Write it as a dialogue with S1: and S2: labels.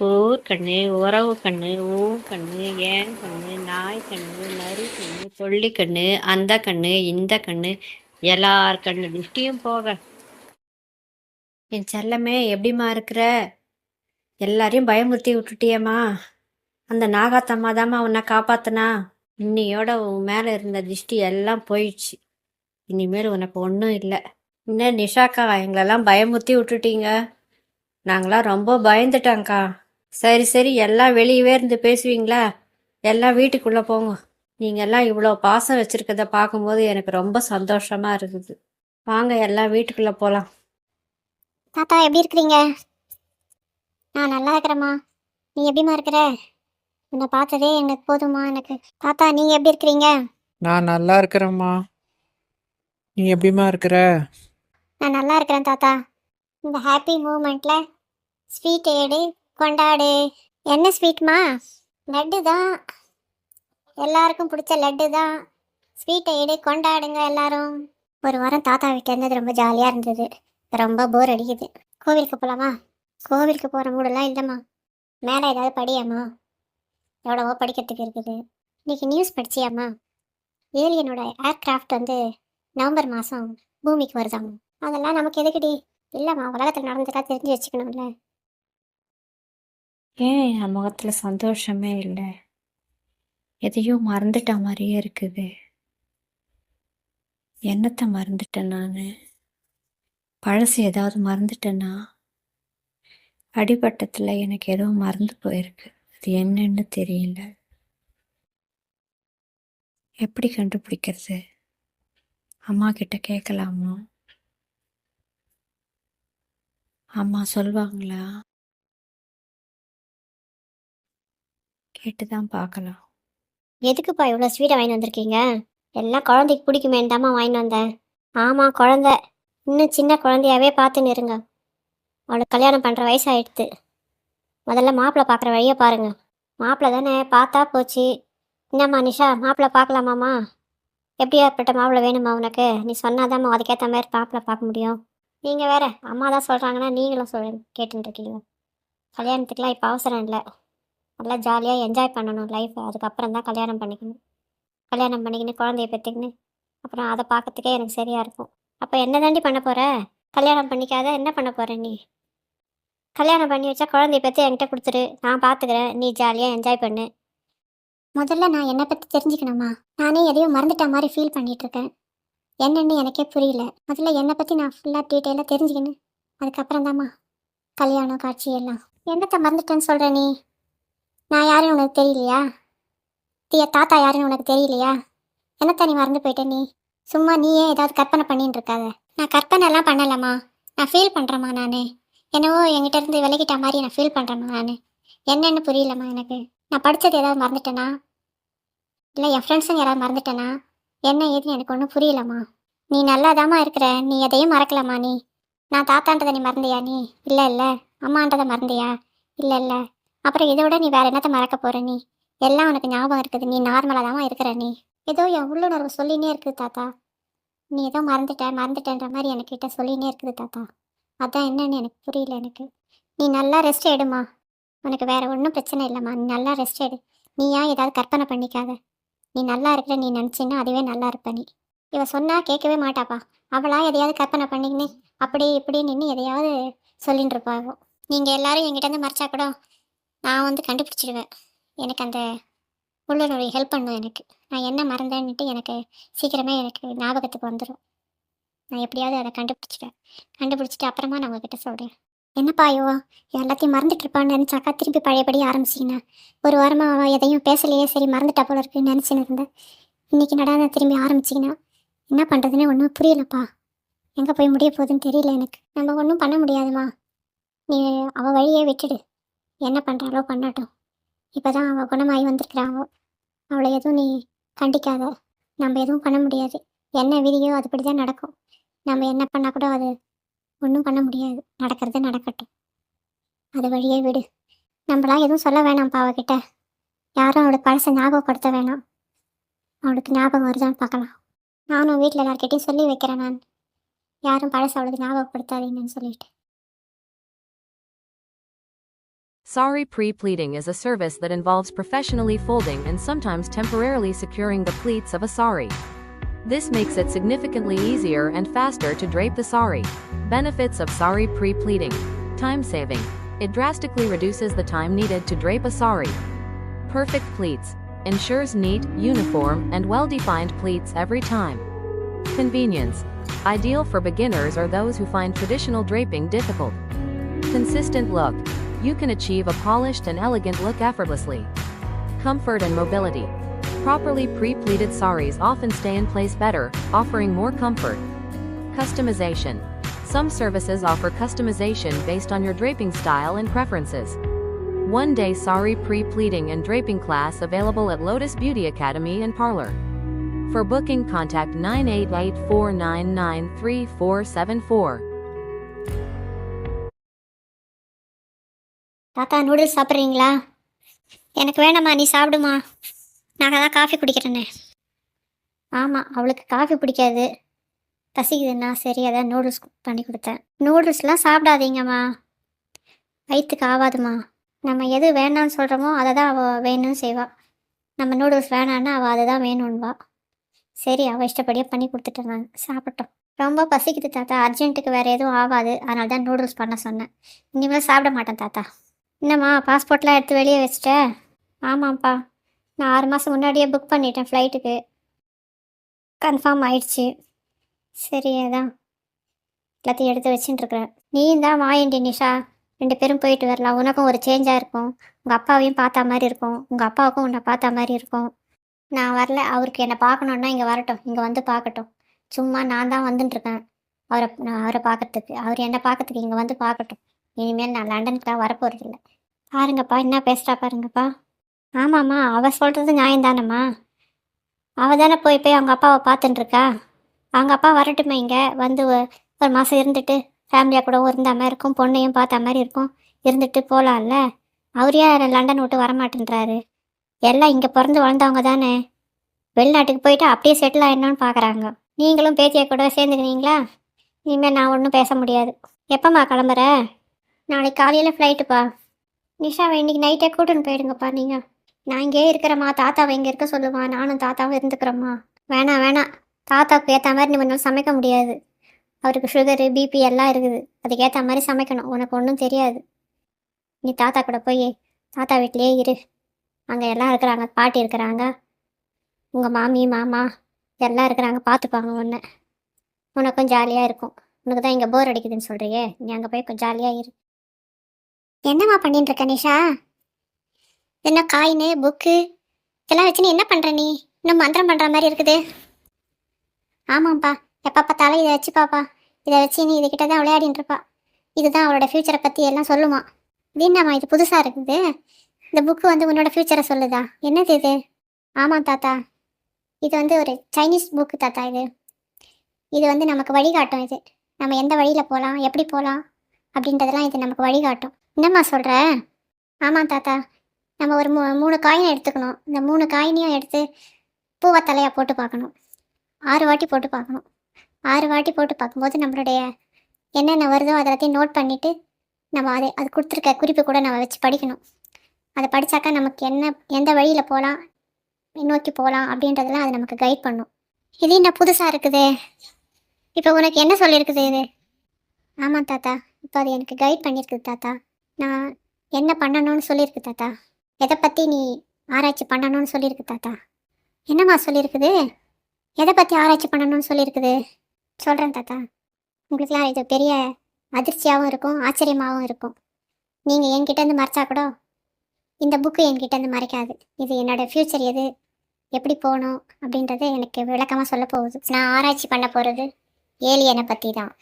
S1: ஊர் கண்ணு உறவு கண்ணு ஊன் கண்ணு ஏன் கண்ணு நாய் கண்ணு நரி கண்ணு கொள்ளி கண்ணு அந்த கண்ணு இந்த கண்ணு எல்லார் கண்ணு திருஷ்டியும் போக. என் செல்லமே எப்படிம்மா இருக்கிற? எல்லாரையும் பயமுறுத்தி விட்டுட்டியம்மா. அந்த நாகாத்தம்மா தாம்மா உன்னை காப்பாத்தனா. இன்னையோட உன் மேலே இருந்த திருஷ்டி எல்லாம் போயிடுச்சு. இனிமேல் உனக்கு ஒன்றும் இல்லை. இன்னும் நிஷாக்கா எங்களெல்லாம் பயமுறுத்தி விட்டுட்டீங்க. நாங்களாம் ரொம்ப பயந்துட்டோங்க்கா சரி சரி எல்லாம் வெளியவே இருந்து பேசுவீங்களா? எல்லாம் வீட்டுக்குள்ளே போங்க. நீங்கெல்லாம் இவ்வளோ பாசம் வச்சுருக்கத பார்க்கும்போது எனக்கு ரொம்ப சந்தோஷமா இருக்குது வாங்க எல்லாம் வீட்டுக்குள்ளே போகலாம்
S2: தாத்தா எப்படி இருக்கிறீங்க? நான் நல்லா இருக்கிறேம்மா. நீ எப்படிம்மா இருக்கிற? உன்னை பார்த்ததே எனக்கு போதுமா எனக்கு தாத்தா நீங்க எப்படி இருக்கிறீங்க?
S3: நான் நல்லா இருக்கிறேம்மா. நீ எப்படிம்மா இருக்கிற?
S2: நான் நல்லா இருக்கிறேன் தாத்தா. இந்த ஹாப்பி மூமெண்ட்ல ஸ்வீட் ஏடு கொண்டாடு. என்ன ஸ்வீட்மா லட்டு தான். எல்லாருக்கும் பிடிச்ச லட்டு தான். ஸ்வீட்டை எடு கொண்டாடுங்க எல்லாரும். ஒரு வாரம் தாத்தா வீட்டில் இருந்தது ரொம்ப ஜாலியாக இருந்தது. ரொம்ப போர் அடிக்குது. கோவிலுக்கு போகலாமா கோவிலுக்கு போகிற மூடெல்லாம் இல்லைம்மா. மேலே ஏதாவது படியாம்மா? எவ்வளவோ படிக்கிறதுக்கு இருக்குது. இன்றைக்கி நியூஸ் படிச்சியாம்மா? ஏலியனோட ஏர்க்ராஃப்ட் வந்து நவம்பர் மாதம் பூமிக்கு வருதாம்மா. அதெல்லாம் நமக்கு எதுக்குடி? இல்லைம்மா உலகத்தில் நடந்ததெல்லாம் தெரிஞ்சு வச்சுக்கணும்ல.
S1: ஏன் என் முகத்தில் சந்தோஷமே இல்லை? எதையோ மறந்துட்ட மாதிரியே இருக்குது. என்னத்தை மறந்துட்டேன் நான்? பழசு ஏதாவது மறந்துட்டேன்னா அடிபட்டத்தில் எனக்கு ஏதோ மறந்து போயிருக்கு. அது என்னன்னு தெரியல. எப்படி கண்டுபிடிக்கிறது? அம்மா கிட்ட கேட்கலாமா அம்மா சொல்வாங்களா? கேட்டுதான் பார்க்கலாம்.
S2: எதுக்குப்பா இவ்வளோ ஸ்வீட்டை வாங்கி வந்திருக்கீங்க? எல்லாம் குழந்தைக்கு பிடிக்குமேன்னு தாம்மா வாங்கிட்டு வந்தேன். ஆமாம் குழந்த. இன்னும் சின்ன குழந்தையாவே பார்த்துன்னு இருங்க. அவளுக்கு கல்யாணம் பண்ணுற வயசாகிடுது முதல்ல மாப்பிள்ளை பார்க்குற வழியை பாருங்க. மாப்பிள்ளை தானே? பார்த்தா போச்சு. என்னம்மா நிஷா மாப்பிள்ளை பார்க்கலாமாம்மா? எப்படியாப்பட்ட மாப்பிள்ளை வேணுமா உனக்கு? நீ சொன்னாதாம்மா அதுக்கேற்ற மாதிரி மாப்பிள்ளை பார்க்க முடியும். நீங்கள் வேற அம்மா தான் சொல்கிறாங்கன்னா நீங்களும் சொல் கேட்டுருக்கீங்க இருக்கீங்க. கல்யாணத்துக்குலாம் இப்போ அவசரம் இல்லை. நல்லா ஜாலியாக என்ஜாய் பண்ணணும் லைஃப்பை அதுக்கப்புறம் தான் கல்யாணம் பண்ணிக்கணும். கல்யாணம் பண்ணிக்கின்னு குழந்தைய பெற்றுக்கின்னு அப்புறம் அதை பார்க்கறதுக்கே எனக்கு சரியாக இருக்கும். அப்போ என்ன தாண்டி பண்ண போகிற கல்யாணம் பண்ணிக்காத என்ன பண்ண போகிற நீ? கல்யாணம் பண்ணி வச்சா குழந்தைய பற்றி என்கிட்ட கொடுத்துரு. நான் பார்த்துக்கிறேன். நீ ஜாலியாக என்ஜாய் பண்ணு. முதல்ல நான் என்னை பற்றி தெரிஞ்சுக்கணுமா? நானே எதையோ மறந்துட்ட மாதிரி ஃபீல் பண்ணிகிட்ருக்கேன் என்னென்னு என்னன்னு எனக்கே புரியல. முதல்ல என்னை பற்றி நான் ஃபுல்லாக டீட்டெயிலாக தெரிஞ்சுக்கணும் அதுக்கப்புறம் தாம்மா கல்யாணம் காட்சி எல்லாம். என்னத்தை மறந்துட்டேன்னு சொல்கிற நீ? நான் யாருன்னு உனக்கு தெரியலையா? தீய தாத்தா யாருன்னு உனக்கு தெரியலையா? என்னத்த நீ மறந்து போயிட்ட நீ? சும்மா நீயே ஏதாவது கற்பனை பண்ணிட்டு இருக்காத. நான் கற்பனைலாம் பண்ணலம்மா. நான் ஃபீல் பண்ணுறேம்மா நான். என்னவோ என்கிட்ட இருந்து விலகிட்ட மாதிரி நான் ஃபீல் பண்ணுறேம்மா நான். என்னன்னு புரியலம்மா எனக்கு. நான் படித்தது ஏதாவது மறந்துட்டேனா? இல்லை என் ஃப்ரெண்ட்ஸுங்க யாராவது மறந்துட்டேனா? என்ன ஏதுன்னு எனக்கு ஒன்றும் புரியலம்மா. நீ நல்லாதாம்மா இருக்கிற. நீ எதையும் மறக்கலாமா நீ. நான் தாத்தான்றதை நீ மறந்தியா நீ? இல்லை இல்லை. அம்மான்றதை மறந்தியா? இல்லை இல்லை. அப்புறம் இதை விட நீ வேற என்னத்தை மறக்க போற நீ? எல்லாம் உனக்கு ஞாபகம் இருக்குது. நீ நார்மலாக தான் இருக்கிற நீ. ஏதோ என் உள்ளுணர்வு சொல்லினே இருக்குது தாத்தா. நீ ஏதோ மறந்துட்ட மறந்துட்டேன்ற மாதிரி என்கிட்ட சொல்லினே இருக்குது தாத்தா. அதான் என்னன்னு எனக்கு புரியல எனக்கு. நீ நல்லா ரெஸ்ட் எடுமா. உனக்கு வேற ஒன்றும் பிரச்சனை இல்லைம்மா. நீ நல்லா ரெஸ்ட் எடு. நீ ஏன் ஏதாவது கற்பனை பண்ணிக்காத? நீ நல்லா இருக்கிற நீ நினச்சின்னா அதுவே நல்லா இருப்ப நீ. இவ சொன்னா கேட்கவே மாட்டாப்பா. அவளா எதையாவது கற்பனை பண்ணிக்கின்னு அப்படி இப்படி நின்று எதையாவது சொல்லின்னு இருப்பாவோ. நீங்கள் எல்லாரும் என்கிட்ட இருந்து மறைச்சா கூட நான் வந்து கண்டுபிடிச்சிடுவேன் எனக்கு அந்த உள்ளுணர்வு ஹெல்ப் பண்ணும் எனக்கு. நான் என்ன மறந்தேன்னுட்டு எனக்கு சீக்கிரமே எனக்கு ஞாபகத்துக்கு வந்துடும் நான் எப்படியாவது அதை கண்டுபிடிச்சிட்டேன் கண்டுபிடிச்சிட்டு அப்புறமா நான் உங்ககிட்ட சொல்கிறேன் என்னப்பா ஐயோ எல்லாத்தையும் மறந்துட்டு இருப்பான்னு நினச்சாக்கா திருப்பி பழையபடி ஆரம்பிச்சிங்கன்னா ஒரு வாரமாக எதையும் பேசலையே சரி மறந்துட்டா போல இருக்குன்னு நினச்சின்னு இருந்தேன் இன்னைக்கு நடாத திரும்பி ஆரம்பிச்சிங்கன்னா என்ன பண்ணுறதுன்னு ஒன்றும் புரியலப்பா. எங்கே போய் முடிய போகுதுன்னு தெரியல எனக்கு. நம்ம ஒன்றும் பண்ண முடியாதுமா. நீ அவள் வழியே விட்டுடு. என்ன பண்ணுறாளோ பண்ணட்டும். இப்போ தான் அவள் குணமாகி வந்திருக்கிறாவோ. அவளை எதுவும் நீ கண்டிக்காத. நம்ம எதுவும் பண்ண முடியாது. என்ன விதியோ அதுபடி தான் நடக்கும். நம்ம என்ன பண்ணால் கூட அது ஒன்றும் பண்ண முடியாது. நடக்கிறது நடக்கட்டும். அது வழியே விடு. நம்மளாம் எதுவும் சொல்ல வேணாம்ப்பா அவகிட்ட. யாரும் அவளுக்கு பழசை ஞாபகப்படுத்த வேணாம். அவளுக்கு ஞாபகம் வருதான்னு பார்க்கலாம். நானும் வீட்டில் எல்லார்கிட்டையும் சொல்லி வைக்கிறேன் நான். யாரும் பழசை அவளுக்கு ஞாபகப்படுத்தாதீங்கன்னு சொல்லிட்டு.
S4: Sari pre-pleating is a service that involves professionally folding and sometimes temporarily securing the pleats of a sari. This makes it significantly easier and faster to drape the sari. Benefits of sari pre-pleating. Time saving. It drastically reduces the time needed to drape a sari. Perfect pleats. Ensures neat, uniform, and well-defined pleats every time. Convenience. Ideal for beginners or those who find traditional draping difficult. Consistent look. You can achieve a polished and elegant look effortlessly. Comfort and mobility. Properly pre-pleated saris often stay in place better, offering more comfort. Customization. Some services offer customization based on your draping style and preferences. One day sari pre-pleating and draping class available at Lotus Beauty Academy and Parlor. For booking, contact 988-499-3474.
S2: தாத்தா noodles சாப்பிட்றீங்களா? எனக்கு வேணாம்மா நீ சாப்பிடுமா. நாங்கள் தான் coffee குடிக்கிறேனே ஆமாம் அவளுக்கு காஃபி பிடிக்காது. பசிக்குதுன்னா சரி அதான் நூடுல்ஸ் பண்ணி கொடுத்தேன். நூடுல்ஸ்லாம் சாப்பிடாதீங்கம்மா. வயிற்றுக்கு ஆகாதுமா நம்ம எது வேணாம்னு சொல்கிறோமோ அதை தான் அவள் வேணும்னு செய்வாள் நம்ம நூடுல்ஸ் வேணான்னா அவள் அதை தான் வேணும்வா சரி அவள் இஷ்டப்படியாக பண்ணி கொடுத்துட்டேன் நான். சாப்பிட்டோம். ரொம்ப பசிக்குது தாத்தா. அர்ஜென்ட்டுக்கு வேறு எதுவும் ஆகாது. அதனால தான் நூடுல்ஸ் பண்ண சொன்னேன். இனிமேல் சாப்பிட மாட்டேன் தாத்தா. என்னம்மா பாஸ்போர்ட்லாம் எடுத்து வெளியே வச்சிட்ட? ஆமாம்ப்பா. நான் ஆறு மாதம் முன்னாடியே புக் பண்ணிட்டேன் ஃப்ளைட்டுக்கு கன்ஃபார்ம் ஆயிடுச்சு. சரி அதான். எல்லாத்தையும் எடுத்து வச்சுட்டுருக்குறேன் நீயும் தான் வாயண்டி நிஷா? ரெண்டு பேரும் போயிட்டு வரலாம். உனக்கும் ஒரு சேஞ்சாக இருக்கும். உங்கள் அப்பாவையும் பார்த்தா மாதிரி இருக்கும். உங்கள் அப்பாவுக்கும் உன்னை பார்த்தா மாதிரி இருக்கும். நான் வரல. அவருக்கு என்னை பார்க்கணுன்னா இங்கே வரட்டும். இங்கே வந்து பார்க்கட்டும். சும்மா நான் தான் வந்துட்டுருக்கேன் அவரை நான் அவரை பார்க்கறதுக்கு. அவர் என்னை பார்க்கறதுக்கு இங்கே வந்து பார்க்கட்டும். இனிமேல் நான் லண்டனுக்கு தான் வரப்போகிறதில்ல பாருங்கப்பா என்ன பேசுகிறா பாருங்கப்பா. ஆமாம்மா அவள் சொல்கிறது நியாயம்தானம்மா? அவள் தானே போய் போய் அவங்க அப்பாவை பார்த்துட்டுருக்கா அவங்க அப்பா வரட்டுமே இங்கே? வந்து ஒரு மாதம் இருந்துட்டு ஃபேமிலியாக கூட இருந்த மாதிரி இருக்கும் பொண்ணையும் பார்த்த மாதிரி இருக்கும். இருந்துட்டு போகலாம்ல அவர் யார் லண்டன் விட்டு வரமாட்டேன்றாரு? எல்லாம் இங்கே பிறந்து வளர்ந்தவங்க தானே. வெளிநாட்டுக்கு போயிட்டு அப்படியே செட்டில் ஆயிடணும்னு பார்க்குறாங்க நீங்களும் பேத்தியை கூட சேர்ந்துக்கிறீங்களா? இனிமேல் நான் ஒன்றும் பேச முடியாது. எப்போம்மா கிளம்புற? நாளைக்கு காலையில் ஃப்ளைட்டுப்பா நிஷாவை இன்னைக்கு நைட்டே கூட்டின்னு போயிடுங்கப்பா நீங்கள் நான் இங்கே இருக்கிறேம்மா. தாத்தாவை இங்கே இருக்க சொல்லுமா. நானும் தாத்தாவும் இருந்துக்கிறேம்மா. வேணாம் வேணாம் தாத்தாவுக்கு ஏற்ற மாதிரி நீ ஒன்றும் சமைக்க முடியாது. அவருக்கு சுகரு பிபி எல்லாம் இருக்குது. அதுக்கேற்ற மாதிரி சமைக்கணும். உனக்கு ஒன்றும் தெரியாது. நீ தாத்தா கூட போய் தாத்தா வீட்லேயே இரு. அங்கே எல்லாம் இருக்கிறாங்க. பாட்டி இருக்கிறாங்க. உங்கள் மாமி மாமா எல்லாம் இருக்கிறாங்க. பார்த்துப்பாங்க உன்னை. உனக்கும் ஜாலியாக இருக்கும். உனக்கு தான் இங்கே போர் அடிக்குதுன்னு சொல்கிறியே நீ அங்கே போய் கொஞ்சம் ஜாலியாக இரு. என்னம்மா பண்ணிட்டு இருக்க நிஷா? என்ன காயின் புக்கு இதெல்லாம் வச்சு நீ என்ன பண்ணுற நீ? இன்னும் மந்திரம் பண்ணுற மாதிரி இருக்குது. ஆமாம்ப்பா எப்போ பார்த்தாலும் இதை வச்சு பாப்பா. இதை வச்சு நீ இதுகிட்ட தான் விளையாடின்னு இருப்பா. இதுதான் அவளோட ஃப்யூச்சரை பற்றி எல்லாம் சொல்லுமா. இது என்னம்மா இது புதுசாக இருக்குது? இந்த புக்கு வந்து உன்னோட ஃப்யூச்சரை சொல்லுதா? என்னது இது? ஆமாம் தாத்தா. இது வந்து ஒரு சைனீஸ் புக்கு தாத்தா இது. இது வந்து நமக்கு வழிகாட்டும் இது. நம்ம எந்த வழியில் போகலாம் எப்படி போகலாம் அப்படின்றதெல்லாம் இது நமக்கு வழிகாட்டும். என்னம்மா சொல்கிற ஆமாம் தாத்தா. நம்ம ஒரு மூ மூணு காயினை எடுத்துக்கணும். இந்த மூணு காயினையும் எடுத்து பூவை தலையாக போட்டு பார்க்கணும். ஆறு வாட்டி போட்டு பார்க்கணும். ஆறு வாட்டி போட்டு பார்க்கும்போது நம்மளுடைய என்னென்ன வருதோ அதை எல்லாத்தையும் நோட் பண்ணிவிட்டு நம்ம அதை அது கொடுத்துருக்க குறிப்பு கூட நம்ம வச்சு படிக்கணும். அதை படித்தாக்கா நமக்கு என்ன எந்த வழியில் போகலாம் நோக்கி போகலாம் அப்படின்றதெல்லாம் அது நமக்கு கைட் பண்ணும். இது என்ன புதுசாக இருக்குது? இப்போ உனக்கு என்ன சொல்லியிருக்குது இது? ஆமாம் தாத்தா. இப்போ அது எனக்கு கைட் பண்ணியிருக்குது தாத்தா. நான் என்ன பண்ணணும்னு சொல்லியிருக்கு தாத்தா? எதை பற்றி நீ ஆராய்ச்சி பண்ணணும்னு சொல்லியிருக்கு தாத்தா? என்னம்மா சொல்லியிருக்குது? எதை பற்றி ஆராய்ச்சி பண்ணணும்னு சொல்லியிருக்குது? சொல்கிறேன் தாத்தா. உங்களுக்குலாம் இது பெரிய அதிர்ச்சியாகவும் இருக்கும் ஆச்சரியமாகவும் இருக்கும். நீங்கள் என்கிட்டேருந்து மறைச்சா கூட இந்த புக்கு என்கிட்டேருந்து மறைக்காது. இது என்னோடய ஃப்யூச்சர் எது? எப்படி போகணும்? அப்படின்றது எனக்கு விளக்கமாக சொல்ல போகுது. நான் ஆராய்ச்சி பண்ண போகிறது ஏலியனை பற்றி தான்